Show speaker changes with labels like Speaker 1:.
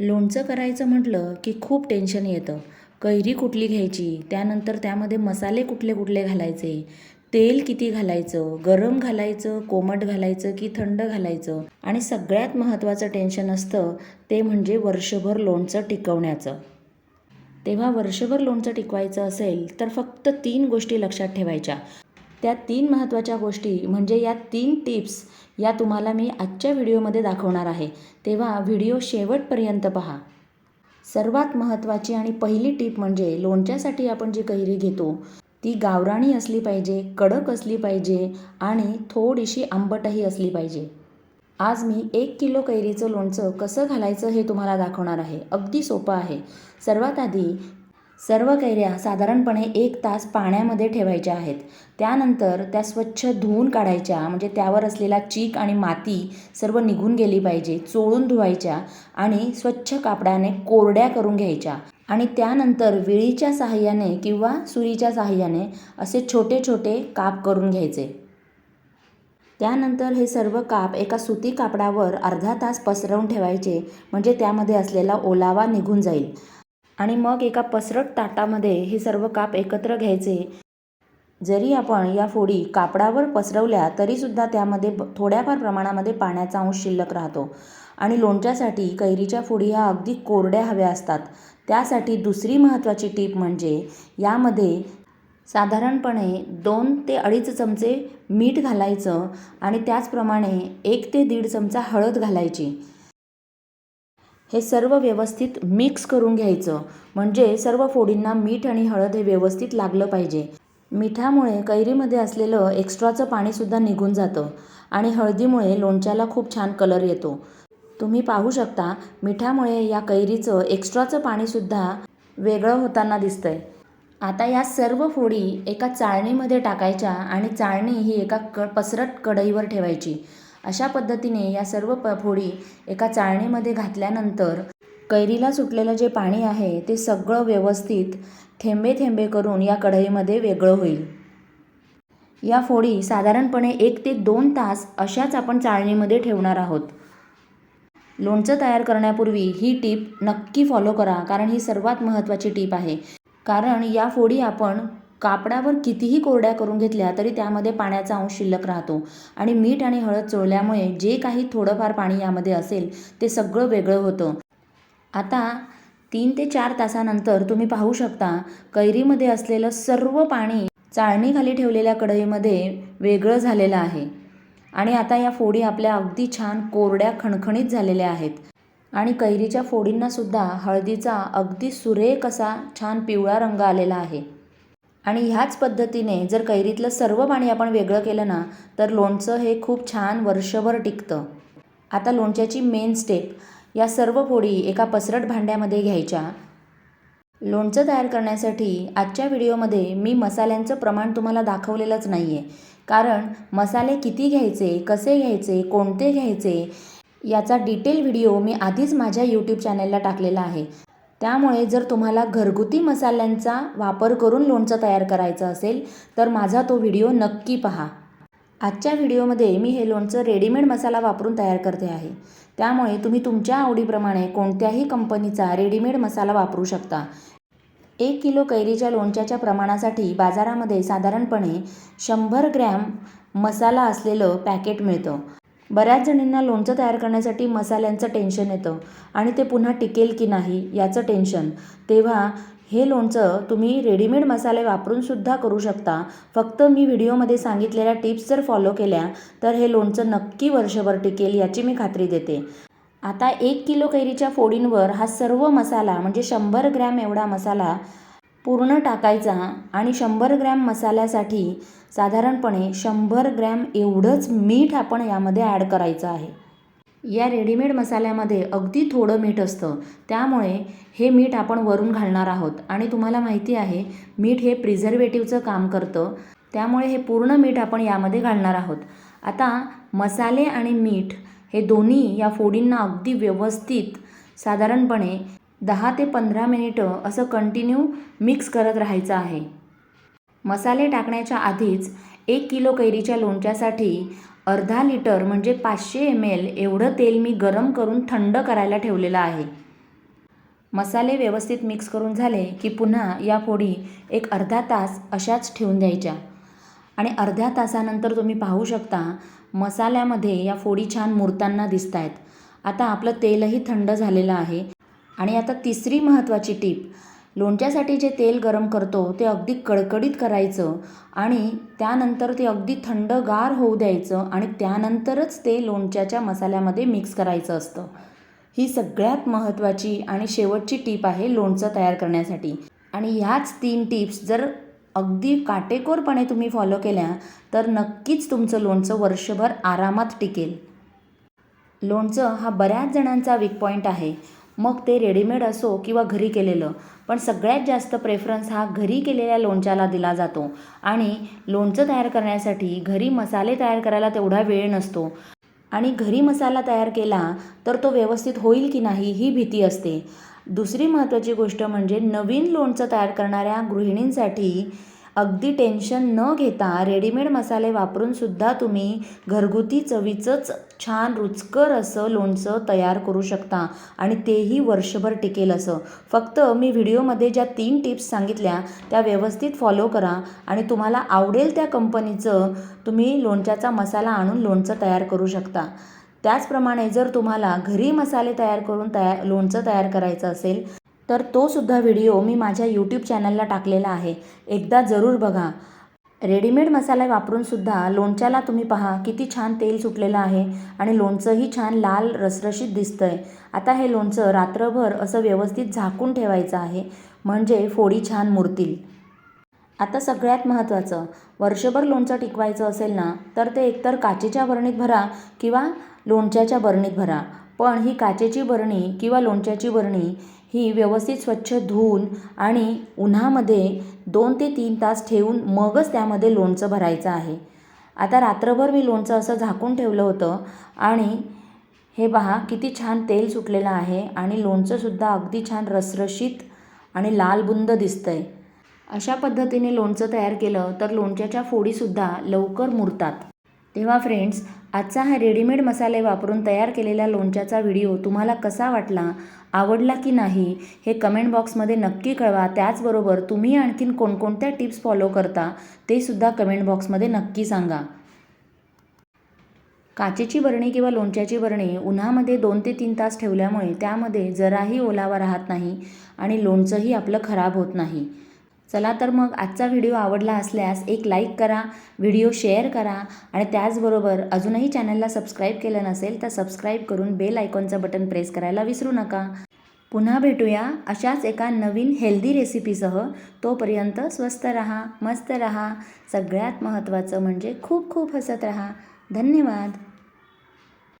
Speaker 1: लोणचं करायचं म्हटलं की खूप टेन्शन येतं. कैरी कुठली घ्यायची? त्यानंतर त्यामध्ये मसाले कुठले कुठले घालायचे? तेल किती घालायचं? गरम घालायचं? कोमट घालायचं की थंड घालायचं? आणि सगळ्यात महत्त्वाचं टेन्शन असतं ते म्हणजे वर्षभर लोणचं टिकवण्याचं. तेव्हा वर्षभर लोणचं टिकवायचं असेल तर फक्त तीन गोष्टी लक्षात ठेवायच्या. त्या तीन महत्त्वाच्या गोष्टी म्हणजे या तीन टिप्स या तुम्हाला मी आजच्या व्हिडिओमध्ये दाखवणार आहे. तेव्हा व्हिडिओ शेवटपर्यंत पहा. सर्वात महत्त्वाची आणि पहिली टीप म्हणजे लोणच्यासाठी आपण जी कैरी घेतो ती गावराणी असली पाहिजे कडक असली पाहिजे आणि थोडीशी आंबटही असली पाहिजे. आज मी एक किलो कैरीचं लोणचं कसं घालायचं हे तुम्हाला दाखवणार आहे. अगदी सोपं आहे. सर्वात आधी सर्व कैऱ्या साधारणपणे एक तास पाण्यामध्ये ठेवायच्या आहेत. त्यानंतर त्या स्वच्छ धुवून काढायच्या म्हणजे त्यावर असलेला चीक आणि माती सर्व निघून गेली पाहिजे चोळून धुवायच्या आणि स्वच्छ कापडाने कोरड्या करून घ्यायच्या. आणि त्यानंतर विळीच्या साहाय्याने किंवा सुरीच्या साहाय्याने असे छोटे छोटे काप करून घ्यायचे. त्यानंतर हे सर्व काप एका सुती कापडावर अर्धा तास पसरवून ठेवायचे म्हणजे त्यामध्ये असलेला ओलावा निघून जाईल. आणि मग एका पसरट ताटामध्ये हे सर्व काप एकत्र घ्यायचे. जरी आपण या फोडी कापडावर पसरवल्या तरीसुद्धा त्यामध्ये थोड्याफार प्रमाणामध्ये पाण्याचा अंश शिल्लक राहतो. आणि लोणच्यासाठी कैरीच्या फोडी ह्या अगदी कोरड्या हव्या असतात. त्यासाठी दुसरी महत्त्वाची टीप म्हणजे यामध्ये साधारणपणे दोन ते अडीच चमचे मीठ घालायचं आणि त्याचप्रमाणे एक ते दीड चमचा हळद घालायची. हे सर्व व्यवस्थित मिक्स करून घ्यायचं. म्हणजे सर्व फोडींना मीठ आणि हळद हे व्यवस्थित लागलं पाहिजे. मिठामुळे कैरीमध्ये असलेलं एक्स्ट्राचं पाणीसुद्धा निघून जातं आणि हळदीमुळे लोणच्याला खूप छान कलर येतो. तुम्ही पाहू शकता मिठामुळे या कैरीचं एक्स्ट्राचं पाणीसुद्धा वेगळं होताना दिसतंय. आता या सर्व फोडी एका चाळणीमध्ये टाकायच्या आणि चाळणी ही एका क पसरट कढईवर ठेवायची. अशा पद्धतीने या सर्व प फोडी एका चाळणीमध्ये घातल्यानंतर कैरीला सुटलेलं जे पाणी आहे ते सगळं व्यवस्थित थेंबे थेंबे करून या कढईमध्ये वेगळं होईल. या फोडी साधारणपणे एक ते दोन तास अशाच आपण चाळणीमध्ये ठेवणार आहोत. लोणचं तयार करण्यापूर्वी ही टीप नक्की फॉलो करा कारण ही सर्वात महत्त्वाची टीप आहे. कारण या फोडी आपण कापडावर कितीही कोरड्या करून घेतल्या तरी त्यामध्ये पाण्याचा अंश शिल्लक राहतो. आणि मीठ आणि हळद चोळल्यामुळे जे काही थोडंफार पाणी यामध्ये असेल ते सगळं वेगळं होतं. आता तीन ते चार तासानंतर तुम्ही पाहू शकता कैरीमध्ये असलेलं सर्व पाणी चाळणीखाली ठेवलेल्या कढईमध्ये वेगळं झालेलं आहे. आणि आता या फोडी आपल्या अगदी छान कोरड्या खणखणीत झालेल्या आहेत. आणि कैरीच्या फोडींनासुद्धा हळदीचा अगदी सुरेख असा छान पिवळा रंग आलेला आहे. आणि ह्याच पद्धतीने जर कैरीतलं सर्व पाणी आपण वेगळं केलं ना तर लोणचं हे खूप छान वर्षभर टिकतं. आता लोणच्याची मेन स्टेप या सर्व फोडी एका पसरट भांड्यामध्ये घ्यायच्या. लोणचं तयार करण्यासाठी आजच्या व्हिडिओमध्ये मी मसाल्यांचं प्रमाण तुम्हाला दाखवलेलंच नाही आहे कारण मसाले किती घ्यायचे कसे घ्यायचे कोणते घ्यायचे याचा डिटेल व्हिडिओ मी आधीच माझ्या यूट्यूब चॅनलला टाकलेला आहे. त्यामुळे जर तुम्हाला घरगुती मसाल्यांचा वापर करून लोणचं तयार करायचं असेल तर माझा तो व्हिडिओ नक्की पहा. आजच्या व्हिडिओमध्ये मी हे लोणचं रेडीमेड मसाला वापरून तयार करते आहे. त्यामुळे तुम्ही तुमच्या आवडीप्रमाणे कोणत्याही कंपनीचा रेडीमेड मसाला वापरू शकता. एक किलो कैरीच्या लोणच्याच्या प्रमाणासाठी बाजारामध्ये साधारणपणे शंभर ग्रॅम मसाला असलेलं पॅकेट मिळतं. बऱ्याच जणींना लोणचं तयार करण्यासाठी मसाल्यांचं टेन्शन येतं. आणि ते पुन्हा टिकेल की नाही याचं टेन्शन तेव्हा हे लोणचं तुम्ही रेडीमेड मसाले वापरूनसुद्धा करू शकता. फक्त मी व्हिडिओमध्ये सांगितलेल्या टिप्स जर फॉलो केल्या तर हे लोणचं नक्की वर्षभर टिकेल याची मी खात्री देते. आता एक किलो कैरीच्या फोडींवर हा सर्व मसाला म्हणजे शंभर ग्रॅम एवढा मसाला पूर्ण टाकायचा आणि शंभर ग्रॅम मसाल्यासाठी साधारणपणे शंभर ग्रॅम एवढंच मीठ आपण यामध्ये ॲड करायचं आहे. या रेडीमेड मसाल्यामध्ये अगदी थोडं मीठ असतं. त्यामुळे हे मीठ आपण वरून घालणार आहोत. आणि तुम्हाला माहिती आहे मीठ हे प्रिझर्वेटिव्हचं काम करतं. त्यामुळे हे पूर्ण मीठ आपण यामध्ये घालणार आहोत. आता मसाले आणि मीठ हे दोन्ही या फोडींना अगदी व्यवस्थित साधारणपणे दहा ते पंधरा मिनिटं असं कंटिन्यू मिक्स करत राहायचं आहे. मसाले टाकण्याच्या आधीच एक किलो कैरीच्या लोणच्यासाठी अर्धा लिटर म्हणजे पाचशे एम एल एवढं तेल मी गरम करून थंड करायला ठेवलेलं आहे. मसाले व्यवस्थित मिक्स करून झाले की पुन्हा या फोडी एक अर्धा तास अशाच ठेवून द्यायच्या. आणि अर्ध्या तासानंतर तुम्ही पाहू शकता मसाल्यामध्ये या फोडी छान मुरताना दिसत आहेत आता आपलं तेलही थंड झालेलं आहे. आणि आता तिसरी महत्त्वाची टीप. लोणच्यासाठी जे तेल गरम करतो ते अगदी कडकडीत करायचं आणि त्यानंतर ते अगदी थंडगार होऊ द्यायचं आणि त्यानंतरच ते लोणच्याच्या मसाल्यामध्ये मिक्स करायचं असतं. ही सगळ्यात महत्त्वाची आणि शेवटची टीप आहे लोणचं तयार करण्यासाठी. आणि ह्याच तीन टिप्स जर अगदी काटेकोरपणे तुम्ही फॉलो केल्या तर नक्कीच तुमचं लोणचं वर्षभर आरामात टिकेल. लोणचं हा बऱ्याच जणांचा वीक पॉईंट आहे. मग ते रेडीमेड असो किंवा घरी केलेलं. पण सगळ्यात जास्त प्रेफरन्स हा घरी केलेल्या लोणच्याला दिला जातो. आणि लोणचं तयार करण्यासाठी घरी मसाले तयार करायला तेवढा वेळ नसतो. आणि घरी मसाला तयार केला तर तो व्यवस्थित होईल की नाही ही भीती असते. दुसरी महत्त्वाची गोष्ट म्हणजे नवीन लोणचं तयार करणाऱ्या गृहिणींसाठी अगदी टेन्शन न घेता रेडीमेड मसाले वापरून सुद्धा तुम्ही घरगुती चवीचंच छान रुचकर असं लोणचं तयार करू शकता आणि तेही वर्षभर टिकेल असं. फक्त मी व्हिडिओमध्ये ज्या तीन टिप्स सांगितल्या त्या व्यवस्थित फॉलो करा आणि तुम्हाला आवडेल त्या कंपनीचं तुम्ही लोणच्याचा मसाला आणून लोणचं तयार करू शकता. त्याचप्रमाणे जर तुम्हाला घरी मसाले तयार करून तया लोणचं तयार करायचं असेल तर तोसुद्धा व्हिडिओ मी माझ्या यूट्यूब चॅनलला टाकलेला आहे. एकदा जरूर बघा. रेडीमेड मसाला वापरून सुद्धा लोणच्याला तुम्ही पहा किती छान तेल सुटलेलं आहे आणि लोणचंही छान लाल रसरशीत दिसतं आहे आता हे लोणचं रात्रभर असं व्यवस्थित झाकून ठेवायचं आहे म्हणजे फोडी छान मुरतील. आता सगळ्यात महत्त्वाचं वर्षभर लोणचं टिकवायचं असेल ना तर ते एकतर काचेच्या बरणीत भरा किंवा लोणच्याच्या बरणीत भरा. पण ही काचेची बरणी किंवा लोणच्याची बरणी ही व्यवस्थित स्वच्छ धुवून आणि उन्हामध्ये दोन ते तीन तास ठेवून मगच त्यामध्ये लोणचं भरायचं आहे. आता रात्रभर मी लोणचं असं झाकून ठेवलं होतं आणि हे पहा किती छान तेल सुटलेलं आहे आणि लोणचंसुद्धा अगदी छान रसरशीत आणि लालबुंद दिसतं आहे अशा पद्धतीने लोणचं तयार केलं तर लोणच्याच्या फोडीसुद्धा लवकर मुरतात. तेव्हा फ्रेंड्स आजचा हा रेडीमेड मसाले वापरून तयार केलेल्या लोणच्याचा व्हिडिओ तुम्हाला कसा वाटला आवडला की नाही हे कमेंट बॉक्समध्ये नक्की कळवा. त्याचबरोबर तुम्ही आणखीन कोणकोणत्या टिप्स फॉलो करता ते सुद्धा कमेंट बॉक्समध्ये नक्की सांगा. काचेची बरणी किंवा लोणच्याची बरणी उन्हामध्ये दोन ते तीन तास ठेवल्यामुळे त्यामध्ये जराही ओलावा राहत नाही आणि लोणचंही आपलं खराब होत नाही. चला तर मग आजचा व्हिडिओ आवडला असल्यास एक लाईक करा व्हिडिओ शेअर करा आणि त्याचबरोबर अजूनही चॅनलला सबस्क्राईब केलं नसेल तर सबस्क्राईब करून बेल आयकॉनचं बटन प्रेस करायला विसरू नका. पुन्हा भेटूया अशाच एका नवीन हेल्दी रेसिपीसह तोपर्यंत स्वस्त रहा मस्त रहा. सगळ्यात महत्त्वाचं म्हणजे खूप खूप हसत रहा. धन्यवाद.